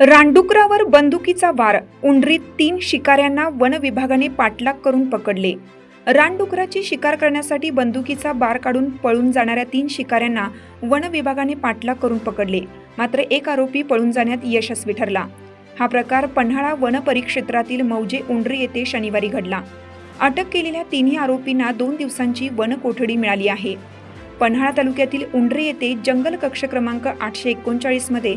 रानडुकरावर बंदुकीचा वार उंडरीत तीन शिकाऱ्यांना वन विभागाने पाठलाग करून पकडले. रानडुकराची शिकार करण्यासाठी बंदुकीचा बार काढून पळून जाणाऱ्या तीन शिकाऱ्यांना वन विभागाने पाठलाग करून पकडले. मात्र एक आरोपी पळून जाण्यात यशस्वी ठरला. हा प्रकार पन्हाळा वन परिक्षेत्रातील मौजे उंड्री येथे शनिवारी घडला. अटक केलेल्या तिन्ही आरोपींना दोन दिवसांची वन कोठडी मिळाली आहे. पन्हाळा तालुक्यातील उंड्री येथे जंगल कक्ष क्रमांक आठशे एकोणचाळीसमध्ये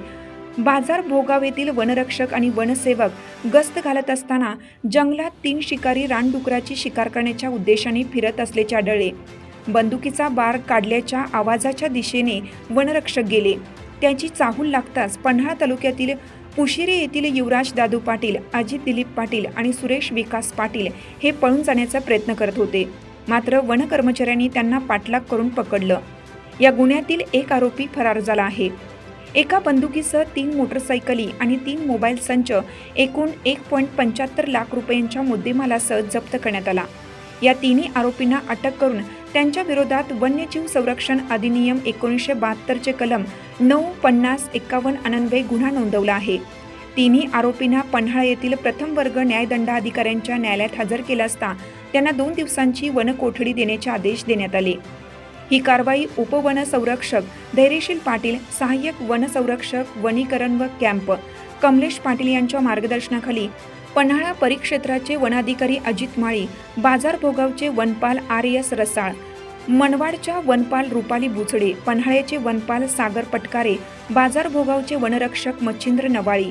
बाजार भोगाव येथील वनरक्षक आणि वनसेवक गस्त घालत असताना जंगलात तीन शिकारी रानडुकराची शिकार करण्याच्या उद्देशाने फिरत असल्याचे आढळले. बंदुकीचा बार काढल्याच्या आवाजाच्या दिशेने वनरक्षक गेले. त्याची चाहूल लागताच पन्हाळा तालुक्यातील पुशिरे येथील युवराज दादू पाटील अजित दिलीप पाटील आणि सुरेश विकास पाटील हे पळून जाण्याचा प्रयत्न करत होते. मात्र वन कर्मचाऱ्यांनी त्यांना पाठलाग करून पकडलं. या गुन्ह्यातील एक आरोपी फरार झाला आहे. एका बंदुकीसह तीन मोटरसायकली आणि तीन मोबाईल संच एकूण एक पॉईंट पंच्याहत्तर लाख रुपयांच्या मुद्देमालासह जप्त करण्यात आला. या तिन्ही आरोपींना अटक करून त्यांच्या विरोधात वन्यजीव संरक्षण अधिनियम एकोणीसशे बहात्तरचे कलम नऊ पन्नास एकावन्न अनन्वय गुन्हा नोंदवला आहे. तिन्ही आरोपींना पन्हाळा येथील प्रथम वर्ग न्यायदंडाधिकाऱ्यांच्या न्यायालयात हजर केला असता त्यांना दोन दिवसांची वनकोठडी देण्याचे आदेश देण्यात आले. ही कारवाई उपवनसंरक्षक धैर्यशील पाटील सहाय्यक वनसंरक्षक वनीकरण व कॅम्प कमलेश पाटील यांच्या मार्गदर्शनाखाली पन्हाळा परिक्षेत्राचे वनाधिकारी अजित माळी बाजार भोगावचे वनपाल आर एस रसाळ मनवाडच्या वनपाल रुपाली बुचडे पन्हाळ्याचे वनपाल सागर पटकारे बाजार भोगावचे वनरक्षक मच्छिंद्र नवाळी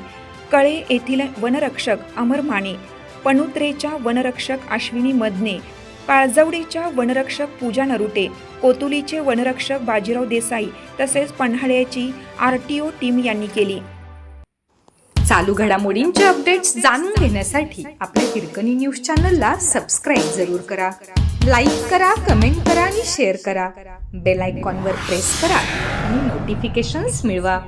कळे येथील वनरक्षक अमर माने पणुत्रेच्या वनरक्षक अश्विनी मदने काळजवडीच्या वनरक्षक पूजा नरुटे कोतुलीचे वनरक्षक बाजीराव देसाई तसेच पन्हाळ्याची आर टी ओ टीम यांनी केली. चालू घडामोडींचे अपडेट्स जाणून घेण्यासाठी आपल्या हिरकणी न्यूज चॅनलला सबस्क्राईब जरूर करा. लाईक करा कमेंट करा आणि शेअर करा. बेल आयकॉनवर प्रेस करा आणि नोटिफिकेशन्स मिळवा.